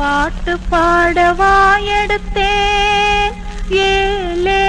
பாட்டு பாடவா எடுத்தேன் ஏலே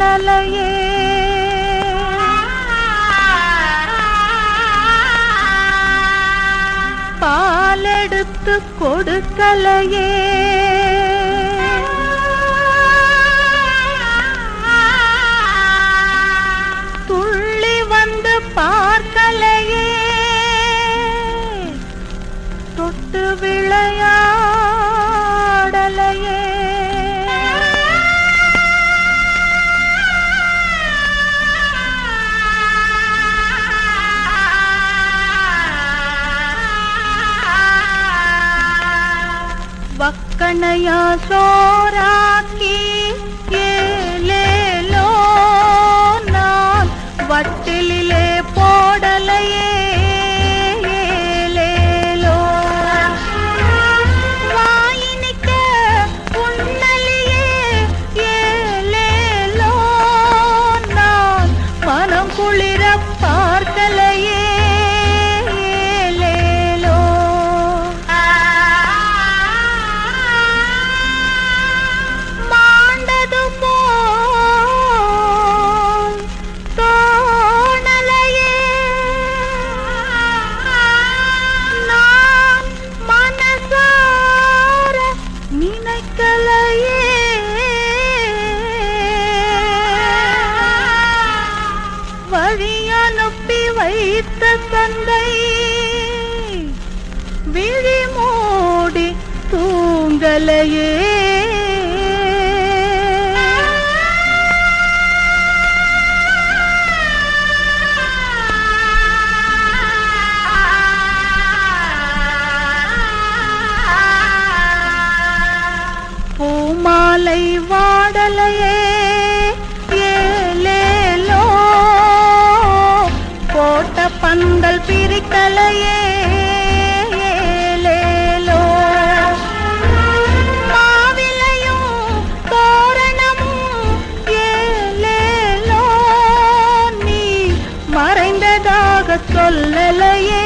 மணலையே பாலெடுத்து கொடுக்கலையே. துள்ளி வந்து பார்க்கலையே. தொட்டு விளையா ಮನೆಯ ಸೋರಾಕಿ ಏಲೇಲೋ ನಾನ್ ಬಟ್ಟಲಿಲೆ ಪೋಡಲೆಯೇ குளிர பார்க்கல கவலையே உலகத் தொல்லலையே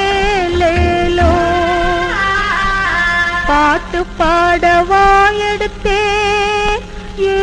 ஏலேலோ. பாட்டு பாடவா எடுத்தே ஏ